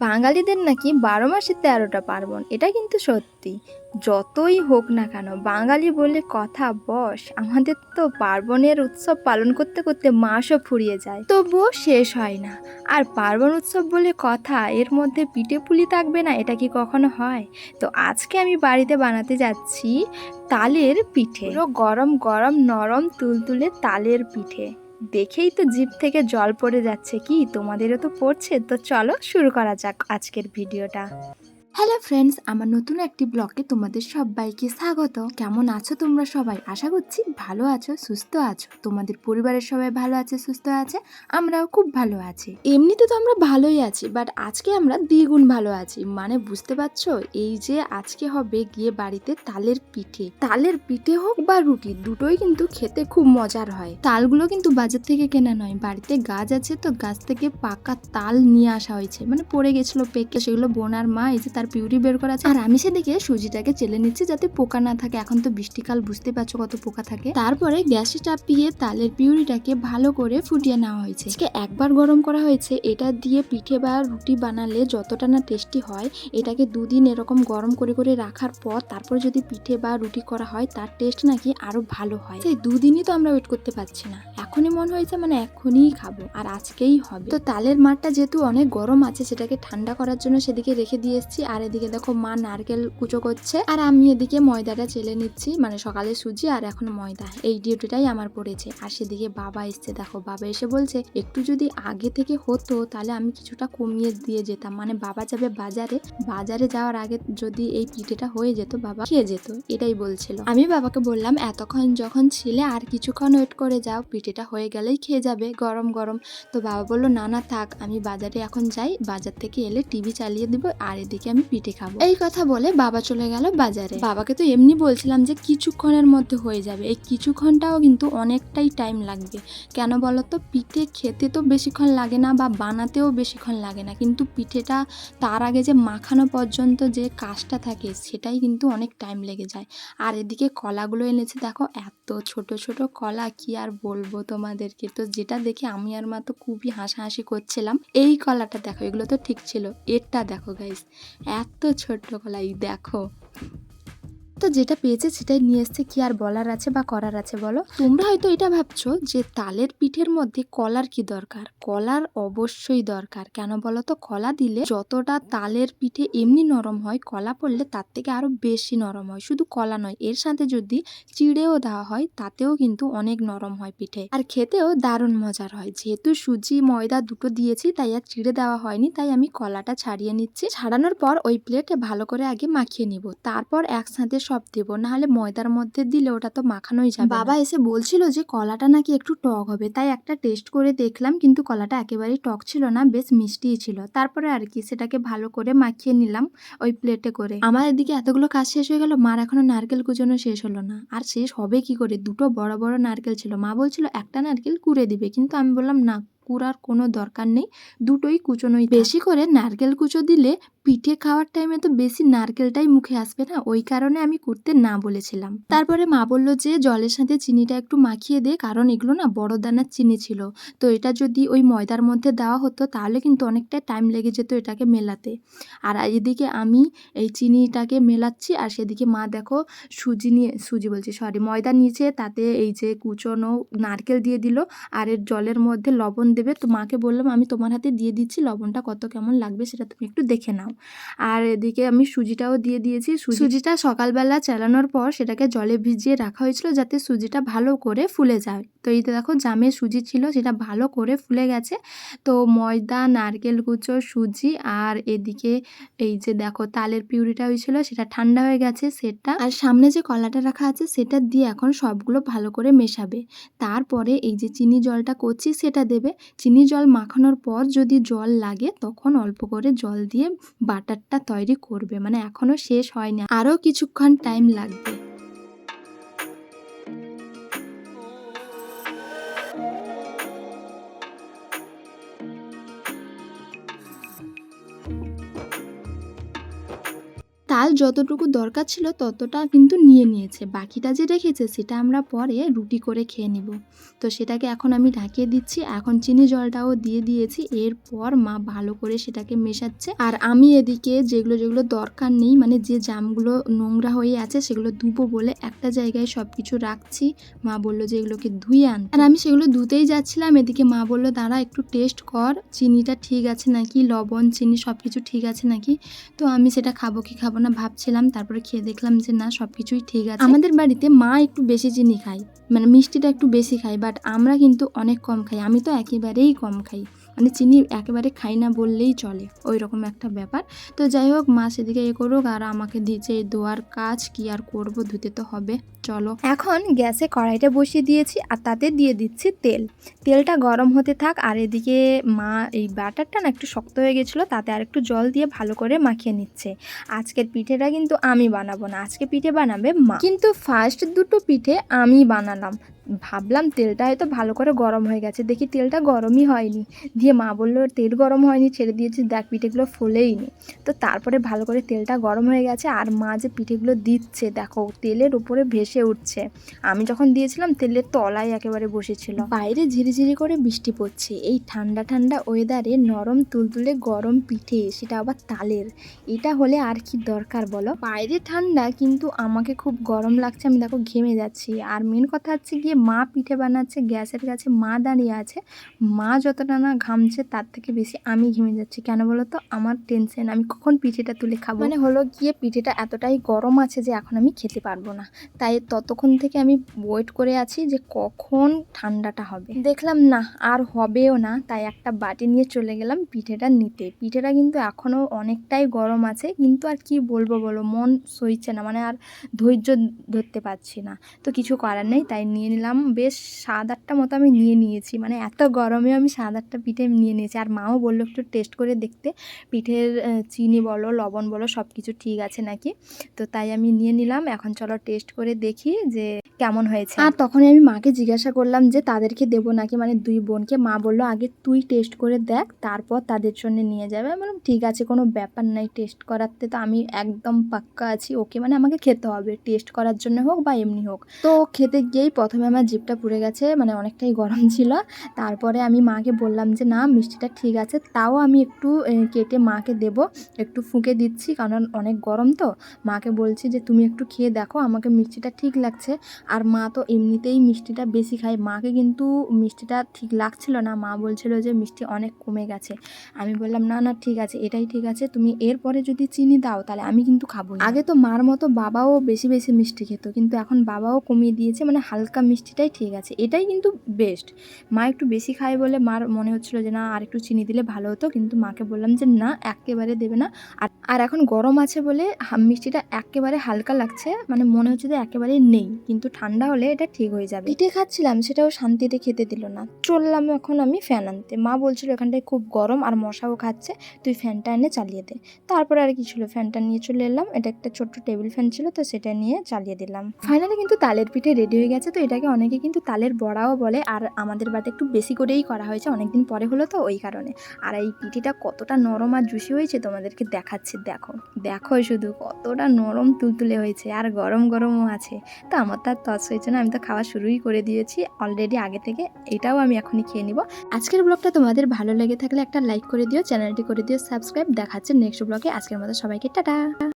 বাঙালিদের নাকি বারো মাসে তেরোটা পার্বণ, এটা কিন্তু সত্যি। যতই হোক না কেন, বাঙালি বলে কথা, বস, আমাদের তো পার্বণের উৎসব পালন করতে করতে মাসও ফুরিয়ে যায়। তবুও শেষ হয় না। আর পার্বণ উৎসব বলে কথা, এর মধ্যে পিঠে পুলি থাকবে না, এটা কি কখনো হয়? তো আজকে আমি বাড়িতে বানাতে যাচ্ছি তালের পিঠে। গরম গরম, নরম, তুলতুলে তালের পিঠে। দেখেই তো জিপ থেকে জল পড়ে যাচ্ছে কি? তোমাদেরও তো পড়ছে, তো চলো শুরু করা যাক আজকের ভিডিওটা। হ্যালো ফ্রেন্ডস, আমার নতুন একটি ব্লগে তোমাদের সবাইকে স্বাগত। কেমন আছো তোমরা সবাই? আশা করছি ভালো আছো, সুস্থ আছো। তোমাদের পরিবারের সবাই ভালো আছে, সুস্থ আছে? আমরাও খুব ভালো আছি। এমনিতে তো আমরা ভালোই আছি বাট আজকে আমরা দ্বিগুণ ভালো আছি। মানে বুঝতে পারছ? এই যে আজকে হবে গিয়ে বাড়িতে তালের পিঠে। তালের পিঠে হোক বা রুটি, দুটোই কিন্তু খেতে খুব মজার হয়। তালগুলো কিন্তু বাজার থেকে কেনা নয়, বাড়িতে গাছ আছে তো গাছ থেকে পাকা তাল নিয়ে আসা হয়েছে। মানে পড়ে গেছিল পেকে, সেগুলো বোনার মা এই যে তার পিউরি বের করা আছে আর আমি সেদিকে সুজিটাকে চেলে নিচ্ছি যাতে পোকা না থাকে। এখন তো বৃষ্টিকাল বুঝতে পারছ কত পোকা থাকে। তারপরে গ্যাসে চাপিয়ে তালের পিউরিটাকে ভালো করে ফুটিয়ে নেওয়া হয়েছে। আজকে একবার গরম করা হয়েছে। এটা দিয়ে পিঠে বা রুটি বানালে যতটা না টেস্টি হয়, এটাকে দুদিন এরকম গরম করে করে রাখার পর তারপর যদি পিঠে বা রুটি করা হয়, তার টেস্ট নাকি আরও ভালো হয়। সেই দুদিনই তো আমরা ওয়েট করতে পারছি না। এখনই মনে হয়েছে মানে এখনই খাব, আর আজকেই হবে। তো তালের মাঠটা যেহেতু অনেক গরম আছে, সেটাকে ঠান্ডা করার জন্য সেদিকে রেখে দিয়ে এসেছি। আর এদিকে দেখো মা নারকেল কুচো করছে, আর আমি এদিকে ময়দাটা চেলে নিচ্ছি মানে সকালে সুজি আর এখন ময়দা। এই ডিউটিটাই আমার পড়েছে। আর সেদিকে বাবা এসছে, দেখো বাবা এসে বলছে, একটু যদি আগে থেকে হতো তাহলে আমি কিছুটা কমিয়ে দিয়ে যেতাম। মানে বাবা যাবে বাজারে বাজারে যাওয়ার আগে যদি এই পিঠেটা হয়ে যেত, বাবা খেয়ে যেত, এটাই বলছিল। আমি বাবাকে বললাম, এতক্ষণ যখন ছিলে আর কিছুক্ষণ ওয়েট করে যাও, পিঠেটা হয়ে গেলেই খেয়ে যাবে গরম গরম। তো বাবা বলল, না না, থাক, আমি বাজারে এখন যাই, বাজার থেকে এলে টিভি চালিয়ে দিব আর এদিকে আমি পিঠে খাব। এই কথা বলে বাবা চলে গেল বাজারে। বাবাকে তো এমনি বলছিলাম যে কিছুক্ষণের মধ্যে হয়ে যাবে, এই কিছুক্ষণটাও কিন্তু অনেকটাই টাইম লাগবে। কেন বলো তো পিঠে খেতে তো বেশিক্ষণ লাগে না বা বানাতেও বেশিক্ষণ লাগে না, কিন্তু পিঠেটা তার আগে যে মাখানো পর্যন্ত যে কাজটা থাকে, সেটাই কিন্তু অনেক টাইম লেগে যায়। আর এদিকে কলাগুলো এনেছে, দেখো, এত ছোট ছোট কলা, কি আর বলব তোমাদেরকে। তো যেটা দেখে আমি আর মা তো খুবই হাসাহাসি করছিলাম, এই কলাটা দেখো, এগুলো তো ঠিক ছিল, এরটা দেখো গাইস এত ছোট্ট কলাই, দেখো। তো যেটা পেয়েছে সেটাই নিয়ে এসছে, কি আর বলার আছে বা করার আছে বলো? তোমরা হয়তো এটা ভাবছ যে তালের পিঠের মধ্যে কলার কি দরকার? কলার অবশ্যই দরকার। কেন বলো তো? কলা দিলে যতটা তালের পিঠে এমনি নরম হয়, কলা পড়লে তার থেকে আরও বেশি নরম হয়। শুধু কলা নয়, এর সাথে যদি চিড়েও দেওয়া হয়, তাতেও কিন্তু অনেক নরম হয় পিঠে। আর খেতেও দারুণ মজার হয়। যেহেতু সুজি, ময়দা দুটো দিয়েছি, তাই আর চিড়ে দেওয়া হয়নি, তাই আমি কলাটা ছাড়িয়ে নিচ্ছি। ছাড়ানোর পর ওই প্লেটে ভালো করে আগে মাখিয়ে নিব। তারপর একসাথে সব দেবো নাহলে ময়দার মধ্যে দিলে ওটা তো মাখানোই যাবে বাবা এসে বলছিল যে কলাটা নাকি একটু টক হবে তাই একটা টেস্ট করে দেখলাম কিন্তু কলাটা একেবারেই টক ছিল না বেশ মিষ্টিই ছিল। তারপরে আর কি সেটাকে ভালো করে মাখিয়ে নিলাম ওই প্লেটে করে। আমার এদিকে এতগুলো কাজ শেষ হয়ে গেল মার এখনও নারকেল কুচোনো শেষ হলো না। আর শেষ হবে কি করে? দুটো বড় বড় নারকেল ছিল। মা বলছিল একটা নারকেল কুড়ে দিবে। কিন্তু আমি বললাম না। কুড়ার কোনো দরকার নেই। দুটোই কুচোনোই বেশি করে নারকেল কুচো দিলে পিঠে খাওয়ার টাইমে তো বেশি নারকেলটাই মুখে আসবে না। ওই কারণে আমি করতে না বলেছিলাম। তারপরে মা বলল যে, জলের সাথে চিনিটা একটু মাখিয়ে দে, কারণ এগুলো না বড় দানার চিনি ছিল। তো এটা যদি ওই ময়দার মধ্যে দেওয়া হতো, তাহলে কিন্তু অনেকটা টাইম লেগে যেত এটাকে মেলাতে। আর এদিকে আমি এই চিনিটাকে মেলাচ্ছি, আর সেদিকে মা দেখো সুজি নিয়ে, সুজি বলছি সরি ময়দা নিয়েছে, তাতে এই যে কুচোনো নারকেল দিয়ে দিল, আর এর জলের মধ্যে লবণ দেবে। তো মাকে বললাম আমি তোমার হাতে দিয়ে দিচ্ছি লবণটা কত কেমন লাগবে সেটা তুমি একটু দেখে নাও। আর এদিকে আমি সুজিটাও দিয়ে দিয়েছি। সুজিটা সকালবেলা চালানোর পর সেটাকে জলে ভিজিয়ে রাখা হয়েছিল যাতে সুজিটা ভালো করে ফুলে যায়। তো এই দেখো জামে সুজি ছিল সেটা ভালো করে ফুলে গেছে। তো ময়দা নারকেল কুচো সুজি আর এদিকে এই যে দেখো তালের পিউরিটা হয়েছিল সেটা ঠান্ডা হয়ে গেছে সেটা আর সামনে যে কলাটা রাখা আছে সেটা দিয়ে এখন সবগুলো ভালো করে মেশাবে। তারপরে এই যে চিনি জলটা করছি সেটা দেবে। চিনি জল মাখানোর পর যদি জল লাগে, তখন অল্প করে জল দিয়ে বাটারটা তৈরি করবে। মানে এখনও শেষ হয়নি। আরও কিছুক্ষণ টাইম লাগবে। চাল যতটুকু দরকার ছিল ততটা কিন্তু নিয়ে নিয়েছে। বাকিটা যে রেখেছে সেটা আমরা পরে রুটি করে খেয়ে নিব। তো সেটাকে এখন আমি ঢাকিয়ে দিচ্ছি। এখন চিনি জলটাও দিয়ে দিয়েছি। এরপর মা ভালো করে সেটাকে মেশাচ্ছে। আর আমি এদিকে যেগুলো যেগুলো দরকার নেই মানে যে জামগুলো নোংরা হয়ে আছে সেগুলো ধুবো বলে একটা জায়গায় সব কিছু রাখছি। মা বলল যে এগুলোকে ধুয়ে আন। আর আমি সেগুলো ধুতেই যাচ্ছিলাম। এদিকে মা বলল, দাঁড়া, একটু টেস্ট কর। চিনিটা ঠিক আছে নাকি? লবণ, চিনি সব কিছু ঠিক আছে নাকি? তো আমি সেটা খাব কি খাব না ভাবছিলাম, তারপরে খেয়ে দেখলাম যে না সব কিছুই ঠিক আছে। আমাদের বাড়িতে মা একটু বেশি চিনি খায় মানে মিষ্টিটা একটু বেশি খাই বাট আমরা কিন্তু অনেক কম খাই। আমি তো একেবারেই কম খাই। মানে চিনি একেবারে খাই না বললেই চলে ওই রকম একটা ব্যাপার। তো যাই হোক, মা সেদিকে এ করুক আর আমাকে দিয়েছে এই দোয়ার কাজ, কি আর করব, ধুতে তো হবে। চলো। এখন গ্যাসে কড়াইটা বসিয়ে দিয়েছি আর তাতে দিয়ে দিচ্ছি তেল। তেলটা গরম হতে থাক আর এদিকে মা এই বাটারটা না একটু শক্ত হয়ে গেছিল, তাতে আর একটু জল দিয়ে ভালো করে মাখিয়ে নিচ্ছে। আজকের পিঠেটা কিন্তু আমি বানাবো না, আজকে পিঠে বানাবে মা। কিন্তু ফার্স্ট দুটো পিঠে আমি বানালাম। ভাবলাম তেলটা হয়তো ভালো করে গরম হয়ে গেছে, দেখি তেলটা গরমই হয়নি। দিয়ে মা বলল, তেল গরম হয়নি, ছেড়ে দিয়েছি, দেখ পিঠেগুলো ফোলেইনি। তো তারপরে ভালো করে তেলটা গরম হয়ে গেছে আর মা যে পিঠেগুলো দিচ্ছে, দেখো তেলের উপরে ভেসে উঠছে। আমি যখন দিয়েছিলাম তেলের তলায় একেবারে বসেছিল। বাইরে ঝিরিঝিরি করে বৃষ্টি পড়ছে। এই ঠান্ডা ঠান্ডা ওয়েদারে নরম তুলতুলে গরম পিঠে সেটা আবার তালের। এটা হলে আর কি দরকার বলো? বাইরে ঠান্ডা কিন্তু আমাকে খুব গরম লাগছে আমি দেখো ঘেমে যাচ্ছি। আর মেন কথা হচ্ছে গিয়ে মা পিঠে বানাচ্ছে গ্যাসের কাছে মা দাঁড়িয়ে আছে। মা যতটা না ঘামছে তার থেকে বেশি আমি ঘেমে যাচ্ছি। কেন বলো তো? আমার টেনশন আমি কখন পিঠেটা তুলে খাব? মানে হলো গিয়ে পিঠেটা এতটাই গরম আছে যে এখন আমি খেতে পারব না। তাই ততক্ষণ থেকে আমি ওয়েট করে আছি যে কখন ঠান্ডাটা হবে। দেখলাম না, আর হবেও না, তাই একটা বাটি নিয়ে চলে গেলাম পিঠেটা নিতে। পিঠেটা কিন্তু এখনও অনেকটাই গরম আছে, কিন্তু আর কি বলব বলো, মন সইছে না মানে আর ধৈর্য ধরতে পারছি না। তো কিছু করার নেই, তাই নিয়ে নিলাম। বেশ সাত আটটা মতো আমি নিয়ে নিয়েছি মানে এত গরমে আমি সাত আটটা পিঠে নিয়ে নিয়েছি। আর মাও বলল একটু টেস্ট করে দেখতে, পিঠের চিনি বলো, লবণ বলো সব কিছু ঠিক আছে নাকি? তো তাই আমি নিয়ে নিলাম। এখন চলো টেস্ট করে দেখি যে কেমন হয়েছে। আর তখনই আমি মাকে জিজ্ঞাসা করলাম যে, তাদেরকে দেবো নাকি? মানে দুই বোনকে। মা বলল, আগে তুই টেস্ট করে দেখ, তারপর তাদের জন্য নিয়ে যাবে। আমি বললাম, ঠিক আছে, কোনো ব্যাপার নাই টেস্ট করাতে তো আমি একদম পাক্কা আছি। ওকে মানে আমাকে খেতে হবে টেস্ট করার জন্য হোক বা এমনি হোক। তো খেতে গিয়েই প্রথমে আমার জিপটা পুড়ে গেছে মানে অনেকটাই গরম ছিল। তারপরে আমি মাকে বললাম যে, না, মিষ্টিটা ঠিক আছে, তাও আমি একটু কেটে মাকে দেব। একটু ফুঁকে দিচ্ছি, কারণ অনেক গরম তো। মাকে বলছি যে, তুমি একটু খেয়ে দেখো, আমাকে মিষ্টিটা ঠিক লাগছে। আর মা তো এমনিতেই মিষ্টিটা বেশি খায়। মাকে কিন্তু মিষ্টিটা ঠিক লাগছিল না। মা বলছিল যে মিষ্টি অনেক কমে গেছে। আমি বললাম, না না, ঠিক আছে, এটাই ঠিক আছে। তুমি এরপরে যদি চিনি দাও, তাহলে আমি কিন্তু খাব আগে তো মার মতো বাবাও বেশি বেশি মিষ্টি খেত। কিন্তু এখন বাবাও কমিয়ে দিয়েছে। মানে হালকা মিষ্টিটাই ঠিক আছে। এটাই কিন্তু বেস্ট মা একটু বেশি খায় বলে মার মনে হচ্ছিল যে, না আর একটু চিনি দিলে ভালো হতো। কিন্তু মাকে বললাম যে, না, একেবারে দেবে না। আর আর এখন গরম আছে বলে মিষ্টিটা একেবারে হালকা লাগছে মানে মনে হচ্ছে যে একেবারে নেই, কিন্তু ঠান্ডা হলে এটা ঠিক হয়ে যাবে। পিঠে খাচ্ছিলাম, সেটাও শান্তিতে খেতে দিল না। চললাম এখন আমি ফ্যান আনতে। মা বলছিল এখানটায় খুব গরম আর মশাও খাচ্ছে, তুই ফ্যানটা এনে চালিয়ে দে। তারপরে আর কি ছিল, ফ্যানটা নিয়ে চলে এলাম। এটা একটা ছোট্ট টেবিল ফ্যান ছিল, তো সেটা নিয়ে চালিয়ে দিলাম। ফাইনালি কিন্তু তালের পিঠে রেডি হয়ে গেছে, তো এটাকে অনেকে কিন্তু তালের বড়াও বলে, আর আমাদের বাড়িতে একটু বেশি করেই করা হয়েছে, অনেকদিন পরে হলো তো ওই কারণে। আর এই পিঠিটা কতটা নরম আর জুসি হয়েছে তোমাদেরকে দেখাচ্ছি। দেখো দেখো শুধু কতটা নরম তুলতুলে হয়েছে আর গরম গরমও আছে। তো আমার তো আর তস হয়েছে না, আমি তো খাওয়া শুরুই করে দিয়েছি। অলরেডি আগে থেকে এটাও আমি এখনই খেয়ে নিব। আজকের ব্লগটা তোমাদের ভালো লেগে থাকলে একটা লাইক করে দিও, চ্যানেলটি করে দিও, সাবস্ক্রাইব। দেখাচ্ছে নেক্সট ব্লগে। আজকের মতো সবাইকে, টাটা!